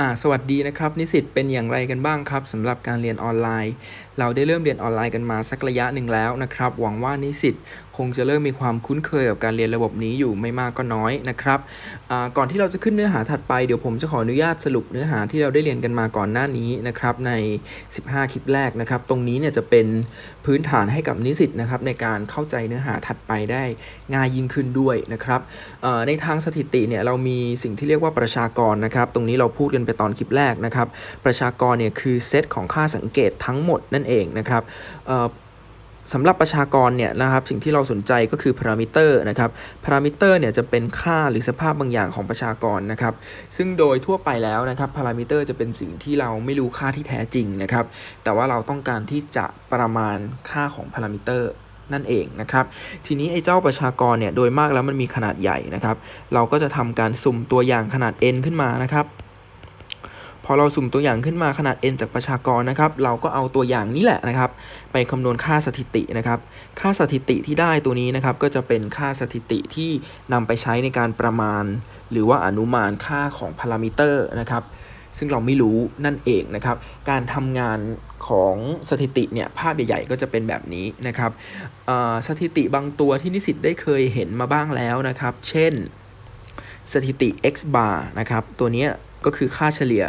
อ่าสวัสดีนะครับ นิสิตเป็นอย่างไรกันบ้างครับสำหรับการเรียนออนไลน์ เราได้เริ่มเรียนออนไลน์กันมาสักระยะหนึ่งแล้วนะครับ หวังว่านิสิตคงจะเริ่มมีความคุ้นเคยกับการเรียนระบบนี้อยู่ไม่มากก็น้อยนะครับก่อนที่เราจะขึ้นเนื้อหาถัดไปเดี๋ยวผมจะขออนุญาตสรุปเนื้อหาที่เราได้เรียนกันมาก่อนหน้านี้นะครับใน 15 คลิปแรกนะครับ ตรงนี้เนี่ยจะเป็นพื้นฐานให้กับนิสิตนะครับในการเข้าใจเนื้อหาถัดไปได้ง่ายยิ่งขึ้นด้วยนะครับในทางสถิติเนี่ยเรามีสิ่งที่เรียกว่าประชากรนะครับ ตรงนี้เราพูดกันไปตอนคลิปแรกนะครับ ประชากรเนี่ยคือเซตของค่าสังเกตทั้งหมดนั่นเองนะครับสำหรับประชากรเนี่ยนะครับสิ่งที่เราสนใจก็คือพารามิเตอร์นะครับพารามิเตอร์เนี่ยจะเป็นค่าหรือสภาพบางอย่างของประชากรนะครับซึ่งโดยทั่วไปแล้วนะครับพารามิเตอร์จะเป็นสิ่งที่เราไม่รู้ค่าที่แท้จริงนะครับแต่ว่าเราต้องการที่จะประมาณค่าของพารามิเตอร์นั่นเองนะครับ ทีนี้ไอ้เจ้าประชากรเนี่ยโดยมากแล้วมันมีขนาดใหญ่นะครับ เราก็จะทำการสุ่มตัวอย่างขนาด n ขึ้นมานะครับ พอเราสุ่มตัวอย่างขึ้นมาขนาด n จากประชากรนะครับ เราก็เอาตัวอย่างนี้แหละนะครับ ไปคำนวณค่าสถิตินะครับ ค่าสถิติที่ได้ตัวนี้นะครับ ก็จะเป็นค่าสถิติที่นำไปใช้ในการประมาณ หรือว่าอนุมานค่าของพารามิเตอร์นะครับซึ่งเราไม่รู้นั่นเองนะครับ การทำงานของสถิติเนี่ยภาพใหญ่ๆก็จะเป็นแบบนี้นะครับสถิติบางตัวที่นิสิตได้เคยเห็นมาบ้างแล้วนะครับ เช่น สถิติ x bar นะครับ ตัวนี้ก็คือค่าเฉลี่ย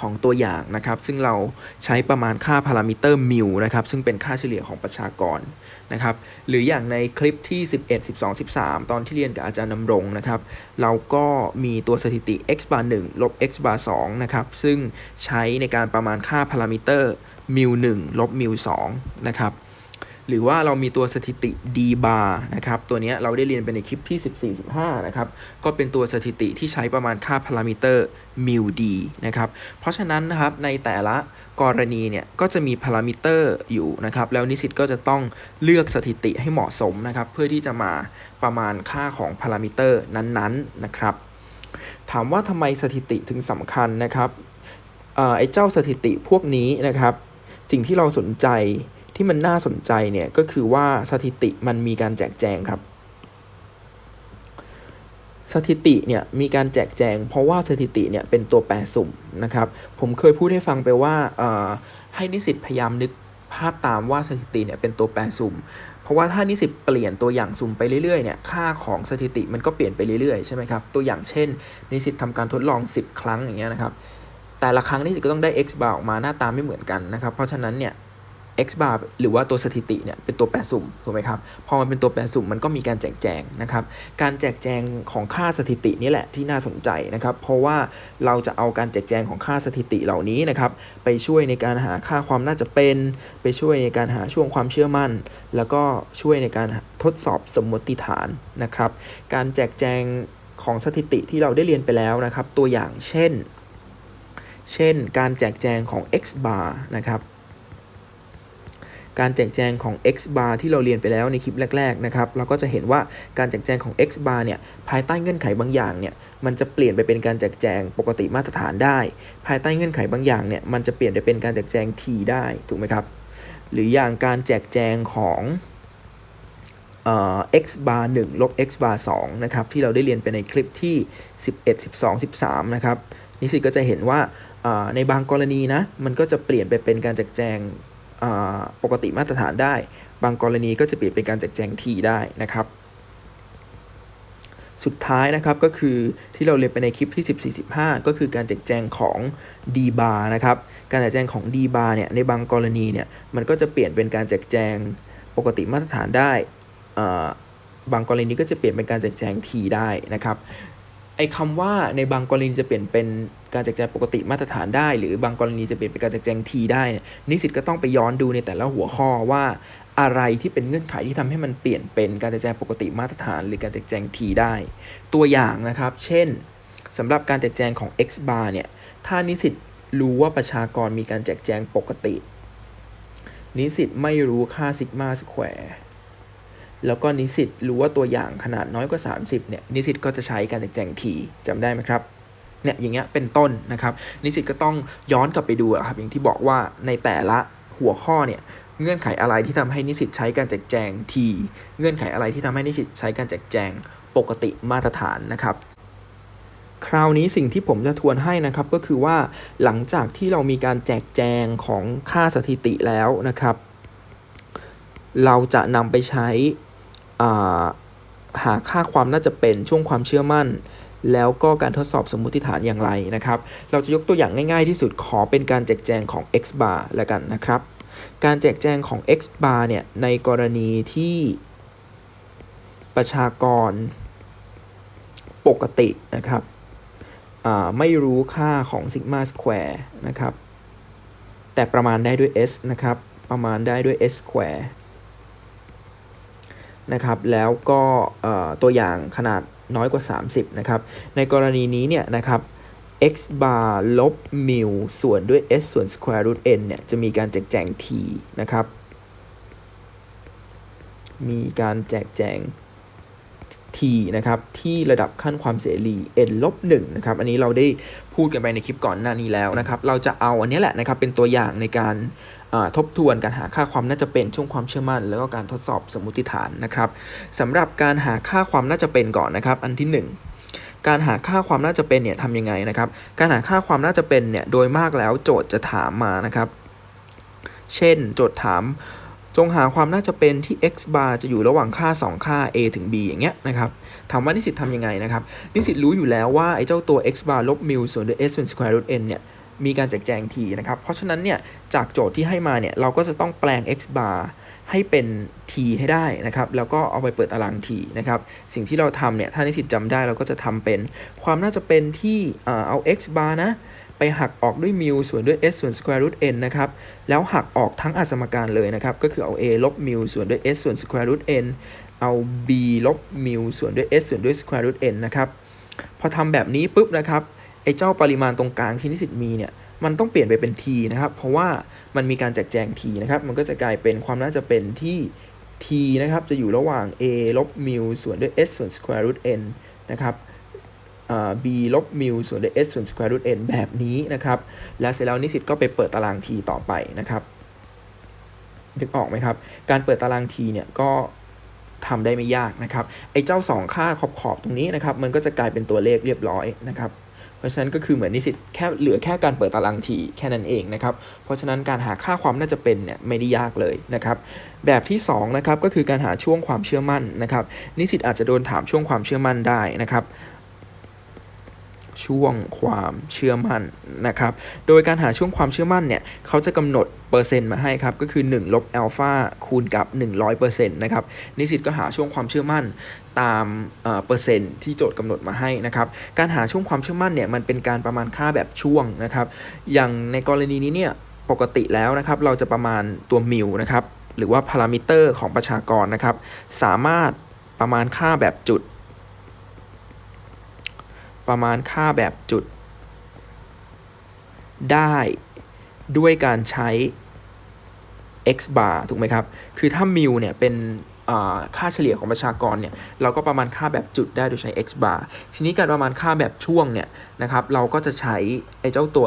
ของตัวอย่างนะครับ ซึ่งเราใช้ประมาณค่าพารามิเตอร์มิวนะครับ ซึ่งเป็นค่าเฉลี่ยของประชากรนะครับ หรืออย่างในคลิปที่ 11 12 13 ตอนที่เรียนกับอาจารย์นำรงนะครับ เราก็มีตัวสถิติ x bar 1ลบ x bar 2นะครับ ซึ่งใช้ในการประมาณค่าพารามิเตอร์มิว1ลบมิว2นะครับ หรือว่าเรามีตัวสถิติ d bar นะครับ ตัวนี้เราได้เรียนไปในคลิปที่ 14 15 นะครับ ก็เป็นตัวสถิติที่ใช้ประมาณค่าพารามิเตอร์ mu d นะครับ เพราะฉะนั้นนะครับในแต่ละกรณีเนี่ยก็จะมีพารามิเตอร์อยู่นะครับ แล้วนิสิตก็จะต้องเลือกสถิติให้เหมาะสมนะครับ เพื่อที่จะมาประมาณค่าของพารามิเตอร์นั้นๆนะครับ ถามว่าทำไมสถิติถึงสำคัญนะครับออไอ้เจ้าสถิติพวกนี้นะครับ สิ่งที่เราสนใจ ที่มันน่าสนใจเนี่ยก็คือว่าสถิติมันมีการแจกแจงครับ สถิติเนี่ยมีการแจกแจง เพราะว่าสถิติเนี่ยเป็นตัวแปรสุ่มนะครับ ผมเคยพูดให้ฟังไปว่าให้นิสิตพยายามนึกภาพตามว่าสถิติเนี่ยเป็นตัวแปรสุ่ม เพราะว่าถ้านิสิตเปลี่ยนตัวอย่างสุ่มไปเรื่อยๆเนี่ยค่าของสถิติมันก็เปลี่ยนไปเรื่อยๆใช่ไหมครับตัวอย่างเช่น นิสิตทำการทดลอง 10 ครั้งอย่างเงี้ยนะครับแต่ละครั้งนิสิตก็ต้องได้ x bar ออกมาหน้าตาไม่เหมือนกันนะครับ เพราะฉะนั้นเนี่ย x bar หรือว่าตัวสถิติเนี่ยเป็นตัวแปรสุ่มถูกไหมครับพอมันเป็นตัวแปรสุ่มมันก็มีการแจกแจงนะครับการแจกแจงของค่าสถิตินี่แหละที่น่าสนใจนะครับเพราะว่าเราจะเอาการแจกแจงของค่าสถิติเหล่านี้นะครับไปช่วยในการหาค่าความน่าจะเป็น ไปช่วยในการหาช่วงความเชื่อมั่น แล้วก็ช่วยในการทดสอบสมมติฐานนะครับการแจกแจงของสถิติที่เราได้เรียนไปแล้วนะครับตัวอย่างเช่น เช่นการแจกแจงของ x bar นะครับ การแจกแจงของ x bar ที่เราเรียนไปแล้วในคลิปแรกๆนะครับเราก็จะเห็นว่าการแจกแจงของ x bar เนี่ยภายใต้เงื่อนไขบางอย่างเนี่ยมันจะเปลี่ยนไปเป็นการแจกแจงปกติมาตรฐานได้ ภายใต้เงื่อนไขบางอย่างเนี่ยมันจะเปลี่ยนไปเป็นการแจกแจง t ได้ถูกไหมครับหรืออย่างการแจกแจงของเอ่อ x bar 1ลบ x bar 2นะครับที่เราได้เรียนไปในคลิปที่ 11 12 13นะครับนิสิตก็จะเห็นว่าในบางกรณีนะมันก็จะเปลี่ยนไปเป็นการแจกแจง ปกติมาตรฐานได้ บางกรณีก็จะเปลี่ยนเป็นการแจกแจง t ได้นะครับ สุดท้ายนะครับก็คือที่เราเรียนไปในคลิปที่14 15ก็คือการแจกแจงของ d bar นะครับ การแจกแจงของ d bar เนี่ยในบางกรณีเนี่ยมันก็จะเปลี่ยนเป็นการแจกแจงปกติมาตรฐานได้บางกรณีก็จะเปลี่ยนเป็นการแจกแจง t ได้นะครับไอ้คำว่าในบางกรณีจะเปลี่ยนเป็น การแจกแจงปกติมาตรฐานได้ หรือบางกรณีจะเปลี่ยนเป็นการแจกแจง t ได้ นิสิตก็ต้องไปย้อนดูในแต่ละหัวข้อว่าอะไรที่เป็นเงื่อนไขที่ทำให้มันเปลี่ยนเป็นการแจกแจงปกติมาตรฐาน หรือการแจกแจง t ได้ ตัวอย่างนะครับ เช่นสำหรับการแจกแจงของ x bar เนี่ย ถ้านิสิตรู้ว่าประชากรมีการแจกแจงปกติ นิสิตไม่รู้ค่าซิกมาสแควร์แล้วก็นิสิตรู้ว่าตัวอย่างขนาดน้อยกว่า 30เนี่ยนิสิตก็จะใช้การแจกแจง t จำได้ไหมครับ เนี่ยอย่างเงี้ยเป็นต้นนะครับ นิสิตก็ต้องย้อนกลับไปดูอะครับอย่างที่บอกว่าในแต่ละหัวข้อเนี่ยเงื่อนไขอะไรที่ทำให้นิสิตใช้การแจกแจง t เงื่อนไขอะไรที่ทำให้นิสิตใช้การแจกแจงปกติมาตรฐานนะครับ คราวนี้สิ่งที่ผมจะทวนให้นะครับก็คือว่าหลังจากที่เรามีการแจกแจงของค่าสถิติแล้วนะครับ เราจะนำไปใช้หาค่าความน่าจะเป็นช่วงความเชื่อมั่น แล้วก็การทดสอบสมมติฐานอย่างไรนะครับ เราจะยกตัวอย่างง่ายๆที่สุดขอเป็นการแจกแจงของ x bar แล้วกันนะครับ การแจกแจงของ x bar เนี่ย ในกรณีที่ประชากรปกตินะครับไม่รู้ค่าของซิกมาสแควร์นะครับ แต่ประมาณได้ด้วย s นะครับ ประมาณได้ด้วย s สแควร์นะครับ แล้วก็ตัวอย่างขนาด น้อยกว่า 30 นะครับ ในกรณีนี้เนี่ยนะครับ x bar ลบ mu ส่วนด้วย s ส่วน square root n เนี่ย จะมีการแจกแจง t นะครับ มีการแจกแจง t นะครับ ที่ระดับขั้นความเสรี n ลบ1นะครับ อันนี้เราได้พูดกันไปในคลิปก่อนหน้านี้แล้วนะครับ เราจะเอาอันนี้แหละนะครับ เป็นตัวอย่างในการ ทบทวนการหาค่าความน่าจะเป็นช่วงความเชื่อมั่น แล้วก็การทดสอบสมมติฐานนะครับสำหรับการหาค่าความน่าจะเป็นก่อนนะครับ อันที่ 1การหาค่าความน่าจะเป็นเนี่ยทำยังไงนะครับ การหาค่าความน่าจะเป็นเนี่ยโดยมากแล้วโจทย์จะถามมานะครับ เช่น โจทย์ถาม จงหาความน่าจะเป็นที่ x bar จะอยู่ระหว่างค่า 2 ค่า a ถึง b อย่างเงี้ยนะครับถามว่านิสิตทำยังไงนะครับ นิสิตรู้อยู่แล้วว่าไอ้เจ้าตัว x bar ลบ mu ส่วนด้วย s ส่วน square root n เนี่ย มีการแจกแจง t นะครับ เพราะฉะนั้นเนี่ยจากโจทย์ที่ให้มาเนี่ยเราก็จะต้องแปลง x bar ให้เป็น t ให้ได้นะครับ แล้วก็เอาไปเปิดตาราง t นะครับ สิ่งที่เราทำเนี่ย ถ้านิสิตจำได้เราก็จะทำเป็น ความน่าจะเป็นที่เอ่อเอา x bar นะ ไปหักออกด้วย mu ส่วนด้วย s ส่วน square root n นะครับ แล้วหักออกทั้งอสมการเลยนะครับ ก็คือเอา a ลบ mu ส่วนด้วย s ส่วน square root n เอา b ลบ mu ส่วนด้วย s ส่วนด้วย square root n นะครับ พอทำแบบนี้ปุ๊บนะครับ ไอ้เจ้าปริมาณตรงกลางที่นิสิตมีเนี่ยมันต้องเปลี่ยนไปเป็น t นะครับ เพราะว่ามันมีการแจกแจง t นะครับ มันก็จะกลายเป็นความน่าจะเป็นที่ t นะครับ จะอยู่ระหว่าง a ลบ mu ส่วนด้วย s ส่วน square root n นะครับ b ลบ mu ส่วนด้วย s ส่วน square root n แบบนี้นะครับ แล้วเสร็จแล้วนิสิตก็ไปเปิดตาราง t ต่อไปนะครับนึกออกไหมครับ การเปิดตาราง t เนี่ยก็ทำได้ไม่ยากนะครับ ไอ้เจ้า 2 ค่าขอบขอบๆตรงนี้นะครับ มันก็จะกลายเป็นตัวเลขเรียบร้อยนะครับ เพราะฉะนั้นก็คือเหมือนนิสิตแค่เหลือแค่การเปิดตารางทีแค่นั้นเองนะครับ เพราะฉะนั้นการหาค่าความน่าจะเป็นเนี่ยไม่ได้ยากเลยนะครับ แบบที่2นะครับก็คือการหาช่วงความเชื่อมั่นนะครับ นิสิตอาจจะโดนถามช่วงความเชื่อมั่นได้นะครับ ช่วงความเชื่อมั่นนะครับ โดยการหาช่วงความเชื่อมั่นเนี่ยเขาจะกำหนดเปอร์เซ็นต์มาให้ครับ ก็คือ1ลบอัลฟาคูณกับ 100%นะครับ นิสิตก็หาช่วงความเชื่อมั่นตามเอ่อเปอร์เซ็นต์ที่โจทย์กำหนดมาให้นะครับ การหาช่วงความเชื่อมั่นเนี่ยมันเป็นการประมาณค่าแบบช่วงนะครับ อย่างในกรณีนี้เนี่ยปกติแล้วนะครับเราจะประมาณตัวมิวนะครับหรือว่าพารามิเตอร์ของประชากรนะครับ สามารถประมาณค่าแบบจุด ประมาณค่าแบบจุด ได้ด้วยการใช้ x bar ถูกไหมครับ คือถ้า mu เนี่ยเป็นค่าเฉลี่ยของประชากรเนี่ยเราก็ประมาณค่าแบบจุดได้โดยใช้ x bar ทีนี้การประมาณค่าแบบช่วงเนี่ยนะครับเราก็จะใช้ไอ้เจ้าตัว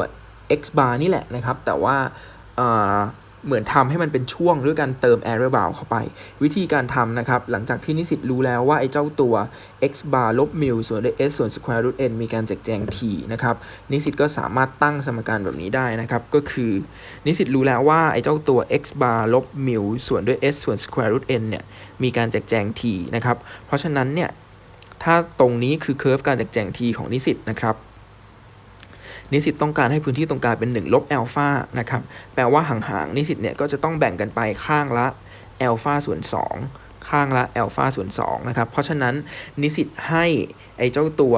x bar นี่แหละนะครับ แต่ว่า เหมือนทำให้มันเป็นช่วงด้วยการเติม error bound เข้าไป วิธีการทำนะครับ หลังจากที่นิสิตรู้แล้วว่าไอ้เจ้าตัว x bar ลบ mu ส่วนด้วย s ส่วน square root n มีการแจกแจง t นะครับ นิสิตก็สามารถตั้งสมการแบบนี้ได้นะครับ ก็คือ นิสิตรู้แล้วว่าไอ้เจ้าตัว x bar ลบ mu ส่วนด้วย s ส่วน square root n เนี่ย มีการแจกแจง t นะครับ เพราะฉะนั้นเนี่ย ถ้าตรงนี้คือเคอร์ฟการแจกแจง t ของนิสิตนะครับ นิสิตต้องการให้พื้นที่ตรงกลางเป็น1ลบอัลฟานะครับแปลว่าห่างๆนิสิตเนี่ยก็จะต้องแบ่งกันไปข้างละอัลฟาส่วน 2 ข้างละอัลฟาส่วน2นะครับเพราะฉะนั้นนิสิตให้ไอ้เจ้าตัว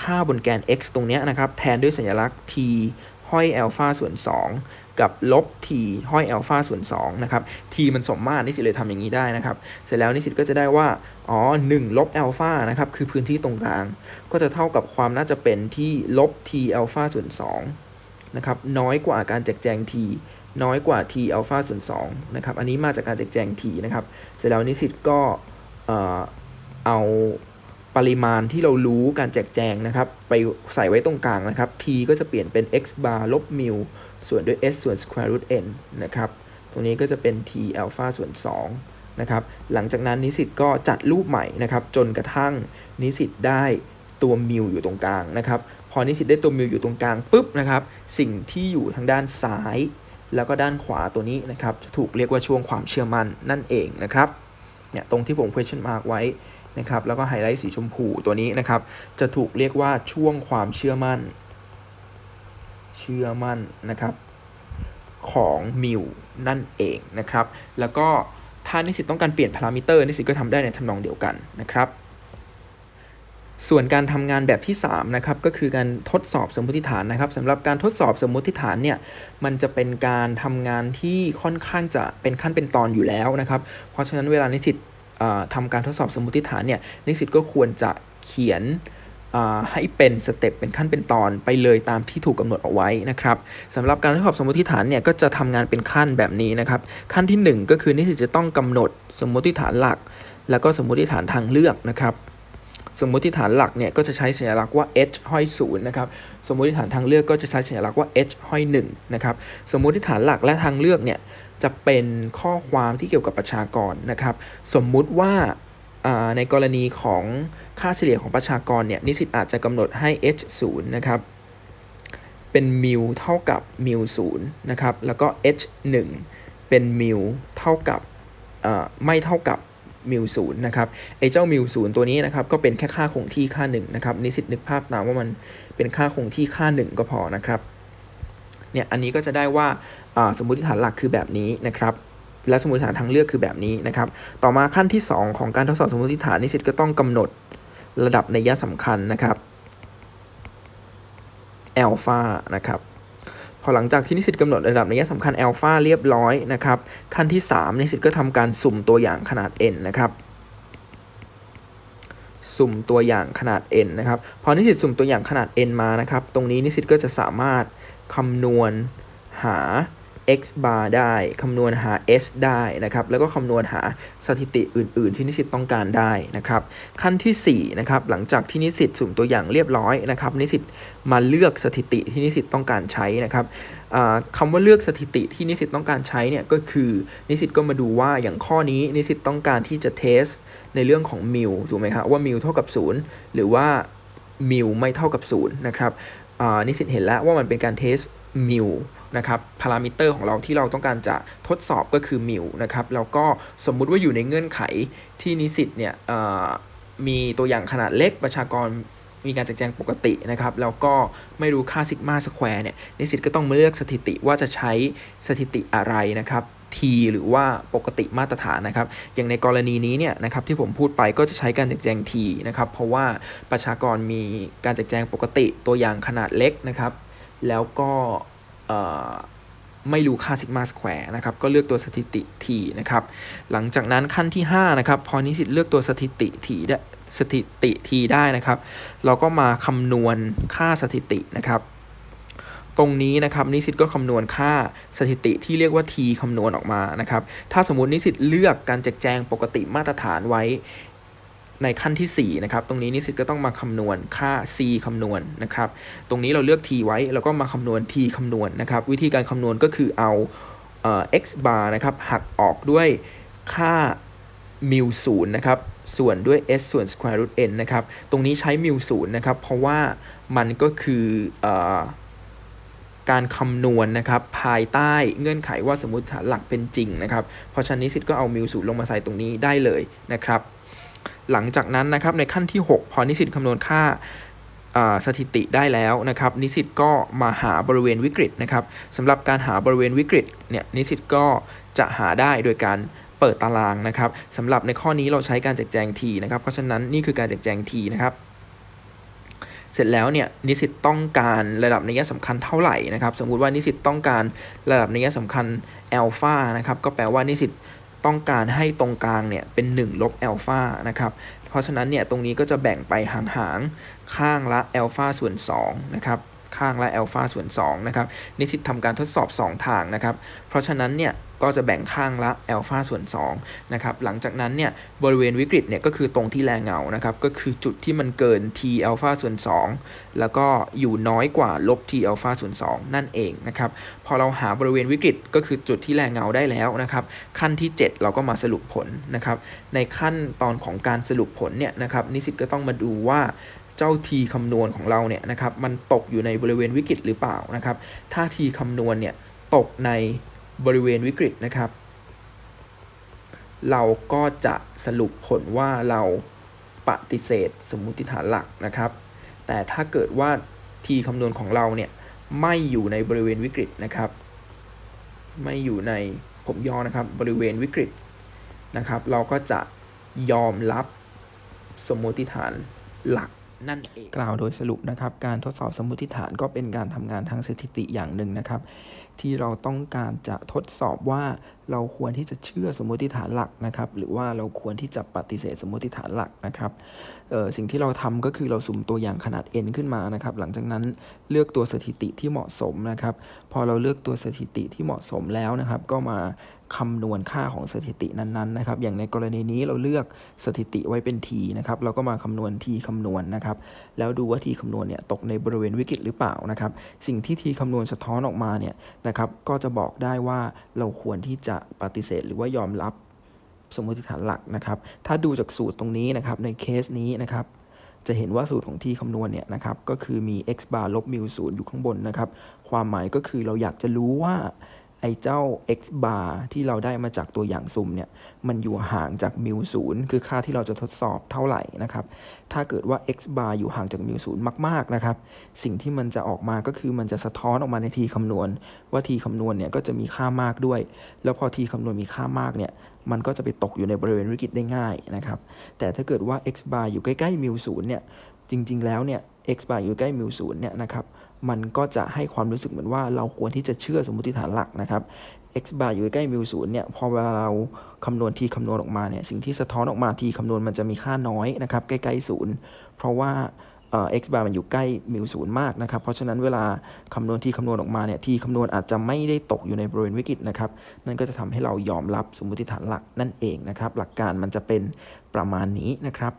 ค่าบนแกน x ตรงเนี้ยนะครับแทนด้วยสัญลักษณ์ t ห้อยอัลฟาส่วน 2 กับลบ t ห้อยอัลฟาส่วน2นะครับ t มันสมมาตรนิสิตเลยทำอย่างนี้ได้นะครับ เสร็จแล้วนิสิตก็จะได้ว่า อ๋อ1ลบอัลฟานะครับ คือพื้นที่ตรงกลาง ก็จะเท่ากับความน่าจะเป็นที่ลบ t อัลฟาส่วน2นะครับ น้อยกว่าการแจกแจง t น้อยกว่า t อัลฟาส่วน2นะครับ อันนี้มาจากการแจกแจง t นะครับ เสร็จแล้วนิสิตก็เอ่อเอา ปริมาณที่เรารู้การแจกแจงนะครับ ไปใส่ไว้ตรงกลางนะครับ t ก็จะเปลี่ยนเป็น x bar ลบ mu ส่วนด้วย s ส่วน square root n นะครับ ตรงนี้ก็จะเป็น t อัลฟาส่วน2นะครับ หลังจากนั้นนิสิตก็จัดรูปใหม่นะครับ จนกระทั่งนิสิตได้ตัวมิวอยู่ตรงกลางนะครับ พอนิสิตได้ตัวมิวอยู่ตรงกลางปุ๊บนะครับ สิ่งที่อยู่ทางด้านซ้าย แล้วก็ด้านขวาตัวนี้นะครับ จะถูกเรียกว่าช่วงความเชื่อมั่นนั่นเองนะครับ เนี่ยตรงที่ผม question mark ไว้ นะครับแล้วก็ไฮไลท์สีชมพูตัวนี้นะครับ จะถูกเรียกว่าช่วงความเชื่อมั่น เชื่อมั่นนะครับของมิวนั่นเองนะครับ แล้วก็ถ้านิสิตต้องการเปลี่ยนพารามิเตอร์นิสิตก็ทำได้ในทำนองเดียวกันนะครับ ส่วนการทำงานแบบที่3นะครับก็คือการทดสอบสมมติฐานนะครับสำหรับการทดสอบสมมติฐานเนี่ยมันจะเป็นการทำงานที่ค่อนข้างจะเป็นขั้นเป็นตอนอยู่แล้วนะครับ เพราะฉะนั้นเวลานิสิต ทำการทดสอบสมมติฐานเนี่ยนิสิตก็ควรจะเขียนให้เป็นสเต็ปเป็นขั้นเป็นตอนไปเลยตามที่ถูกกำหนดเอาไว้นะครับสำหรับการทดสอบสมมติฐานเนี่ยก็จะทำงานเป็นขั้นแบบนี้นะครับ ขั้นที่ 1 ก็คือนิสิตจะต้องกำหนดสมมติฐานหลัก แล้วก็สมมติฐานทางเลือกนะครับสมมติฐานหลักเนี่ยก็จะใช้สัญลักษณ์ว่า h ห้อยศูนย์นะครับสมมติฐานทางเลือกก็จะใช้สัญลักษณ์ว่า h ห้อยหนึ่งนะครับสมมติฐานหลักและทางเลือกเนี่ย จะเป็นข้อความที่เกี่ยวกับประชากรนะครับ สมมุติว่าในกรณีของค่าเฉลี่ยของประชากรเนี่ยนิสิตอาจจะกำหนดให้ h ศูนย์นะครับเป็นมิวเท่ากับมิวศูนย์นะครับแล้วก็ h 1เป็นมิวเท่ากับไม่เท่ากับมิวศูนย์นะครับไอ้เจ้ามิวศูนย์ตัวนี้นะครับก็เป็นแค่ค่าคงที่ค่าหนึ่งนะครับนิสิตนึกภาพตามว่ามันเป็นค่าคงที่ค่าหนึ่งก็พอนะครับเนี่ยอันนี้ก็จะได้ว่า สมมติฐานหลักคือแบบนี้นะครับและสมมติฐานทางเลือกคือแบบนี้นะครับ ต่อมาขั้นที่ 2 ของการทดสอบสมมติฐานนิสิตก็ต้องกำหนดระดับนัยสำคัญนะครับอัลฟานะครับพอหลังจากที่นิสิตกำหนดระดับนัยสำคัญอัลฟาเรียบร้อยนะครับ ขั้นที่ 3 นิสิตก็ทำการสุ่มตัวอย่างขนาด n นะครับ สุ่มตัวอย่างขนาด n นะครับ พอนิสิตสุ่มตัวอย่างขนาด n มานะครับ ตรงนี้นิสิตก็จะสามารถคำนวณหา x bar ได้คำนวณหา s ได้นะครับแล้วก็คำนวณหาสถิติอื่น ๆ ที่นิสิตต้องการได้นะครับขั้นทีสี่4นะครับหลังจากที่นิสิตสุ่มตัวอย่างเรียบร้อยนะครับนิสิตมาเลือกสถิติที่นิสิตต้องการใช้นะครับคำว่าเลือกสถิติที่นิสิตต้องการใช้เนี่ยก็คือนิสิตก็มาดูว่าอย่างข้อนี้นิสิตต้องการที่จะเทสในเรื่องของมิวถูกไหมครับว่ามิวเท่ากับ 0 หรือว่ามิวไม่เท่ากับ0นะครับนิสิตเห็นแล้วว่ามันเป็นการเทสมิว นะครับพารามิเตอร์ของเราที่เราต้องการจะทดสอบก็คือมิวนะครับแล้วก็สมมุติว่าอยู่ในเงื่อนไขที่นิสิตเนี่ยมีตัวอย่างขนาดเล็กประชากรมีการแจกแจงปกตินะครับ แล้วก็ไม่รู้ค่าซิกมาสแควร์เนี่ยนิสิตก็ต้องเลือกสถิติว่าจะใช้สถิติอะไรนะครับ t หรือว่าปกติมาตรฐานนะครับ อย่างในกรณีนี้เนี่ยนะครับที่ผมพูดไปก็จะใช้การแจกแจง t นะครับ เพราะว่าประชากรมีการแจกแจงปกติตัวอย่างขนาดเล็กนะครับ แล้วก็ ไม่รู้ค่าซิกมาสแควร์นะครับ ก็เลือกตัวสถิติ t นะครับ หลังจากนั้นขั้นที่ 5 นะครับ พอนิสิตเลือกตัวสถิติ t ได้สถิติ t ได้นะครับ เราก็มาคำนวณค่าสถิตินะครับ ตรงนี้นะครับนิสิตก็คำนวณค่าสถิติที่เรียกว่า t คำนวณออกมานะครับ ถ้าสมมตินิสิตเลือกการแจกแจงปกติมาตรฐานไว้ ในขั้นที่4นะครับตรงนี้นิสิตก็ต้องมาคำนวณค่า c คำนวณนะครับตรงนี้เราเลือก t ไว้แล้วก็มาคำนวณ t คำนวณนะครับวิธีการคำนวณก็คือเอาเอ่อ x bar นะครับหักออกด้วยค่ามิวศูนย์นะครับส่วนด้วย s ส่วน square root n นะครับ ตรงนี้ใช้มิวศูนย์นะครับ เพราะว่ามันก็คืออการคำนวณนะครับ ภายใต้เงื่อนไขว่าสมมติฐานหลักเป็นจริงนะครับ เพราะฉะนั้นนิสิตก็เอามิวสูตรลงมาใส่ตรงนี้ได้เลยนะครับ หลังจากนั้นนะครับในขั้นที่ 6 พอนิสิตคำนวณค่าสถิติได้แล้วนะครับ นิสิตก็มาหาบริเวณวิกฤตนะครับสำหรับการหาบริเวณวิกฤตเนี่ยนิสิตก็จะหาได้โดยการเปิดตารางนะครับสำหรับในข้อนี้เราใช้การแจกแจง t นะครับ เพราะฉะนั้นนี่คือการแจกแจง t นะครับเสร็จแล้วเนี่ยนิสิตต้องการระดับนัยสำคัญเท่าไหร่นะครับ สมมุติว่านิสิตต้องการระดับนัยสำคัญอัลฟานะครับก็แปลว่านิสิต ต้องการให้ตรงกลางเนี่ยเป็น 1 ลบอัลฟานะครับ เพราะฉะนั้นเนี่ยตรงนี้ก็จะแบ่งไปห่างๆ ข้างละอัลฟาส่วน2นะครับ ข้างและอัลฟาส่วน2นะครับนิสิตทำการทดสอบ 2 ทางนะครับเพราะฉะนั้นเนี่ยก็จะแบ่งข้างละอัลฟาส่วน2นะครับหลังจากนั้นเนี่ยบริเวณวิกฤตเนี่ยก็คือตรงที่แรงเงานะครับก็คือจุดที่มันเกิน t อัลฟาส่วน 2 แล้วก็อยู่น้อยกว่าลบ t อัลฟาส่วน2นั่นเองนะครับพอเราหาบริเวณวิกฤตก็คือจุดที่แรงเงาได้แล้วนะครับขั้นที่ 7 เราก็มาสรุปผลนะครับในขั้นตอนของการสรุปผลเนี่ยนะครับนิสิตก็ต้องมาดูว่า เจ้า t คำนวณของเราเนี่ยนะครับมันตกอยู่ในบริเวณวิกฤตหรือเปล่านะครับถ้า t คำนวณเนี่ยตกในบริเวณวิกฤตนะครับ เราก็จะสรุปผลว่าเราปฏิเสธสมมุติฐานหลักนะครับ แต่ถ้าเกิดว่า t คำนวณของเราเนี่ยไม่อยู่ในบริเวณวิกฤตนะครับ ไม่อยู่ในผมย่อนะครับบริเวณวิกฤตนะครับ เราก็จะยอมรับสมมติฐานหลัก นั่นเอง กล่าวโดยสรุปนะครับ การทดสอบสมมติฐานก็เป็นการทำงานทางสถิติอย่างหนึ่งนะครับ ที่เราต้องการจะทดสอบว่าเราควรที่จะเชื่อสมมติฐานหลักนะครับ หรือว่าเราควรที่จะปฏิเสธสมมติฐานหลักนะครับออสิ่งที่เราทำก็คือเราสุ่มตัวอย่างขนาด n ขึ้นมานะครับ หลังจากนั้นเลือกตัวสถิติที่เหมาะสมนะครับ พอเราเลือกตัวสถิติที่เหมาะสมแล้วนะครับ ก็มา คำนวณค่าของสถิตินั้นๆนะครับ อย่างในกรณีนี้เราเลือกสถิติไว้เป็น t นะครับ เราก็มาคำนวณ t คำนวณนะครับ แล้วดูว่า t คำนวณเนี่ยตกในบริเวณวิกฤตหรือเปล่านะครับ สิ่งที่ t คำนวณสะท้อนออกมาเนี่ยนะครับ ก็จะบอกได้ว่าเราควรที่จะปฏิเสธหรือว่ายอมรับสมมติฐานหลักนะครับ ถ้าดูจากสูตรตรงนี้นะครับ ในเคสนี้นะครับจะเห็นว่าสูตรของ t คำนวณเนี่ยนะครับก็คือมี x bar ลบมิวศูนย์อยู่ข้างบนนะครับ ความหมายก็คือเราอยากจะรู้ว่า ไอ้เจ้า x bar ที่เราได้มาจากตัวอย่างสุ่มเนี่ย มันอยู่ห่างจากมิวศูนย์คือค่าที่เราจะทดสอบเท่าไหร่นะครับ ถ้าเกิดว่า x bar อยู่ห่างจากมิวศูนย์มากๆนะครับ สิ่งที่มันจะออกมาก็คือมันจะสะท้อนออกมาใน t คำนวณ ว่า t คำนวณเนี่ยก็จะมีค่ามากด้วย แล้วพอ t คำนวณมีค่ามากเนี่ยมันก็จะไปตกอยู่ในบริเวณวิกฤตได้ง่ายนะครับ แต่ถ้าเกิดว่า x bar อยู่ใกล้ๆมิวศูนย์เนี่ย จริง ๆ แล้วเนี่ย x bar อยู่ใกล้มิวศูนย์เนี่ยนะครับ มันก็จะให้ความรู้สึกเหมือนว่าเราควรที่จะเชื่อสมมติฐานหลักนะครับ x bar อยู่ใกล้มิวศูนย์เนี่ยพอเวลาเราคำนวณ t คำนวณออกมาเนี่ยสิ่งที่สะท้อนออกมา t คำนวณมันจะมีค่าน้อยนะครับใกล้ๆศูนย์เพราะว่าเอ่อ x bar มันอยู่ใกล้มิวศูนย์มากนะครับ เพราะฉะนั้นเวลาคำนวณ t คำนวณออกมาเนี่ย t คำนวณอาจจะไม่ได้ตกอยู่ในบริเวณวิกฤตนะครับ นั่นก็จะทำให้เรายอมรับสมมติฐานหลักนั่นเองนะครับ หลักการมันจะเป็นประมาณนี้นะครับ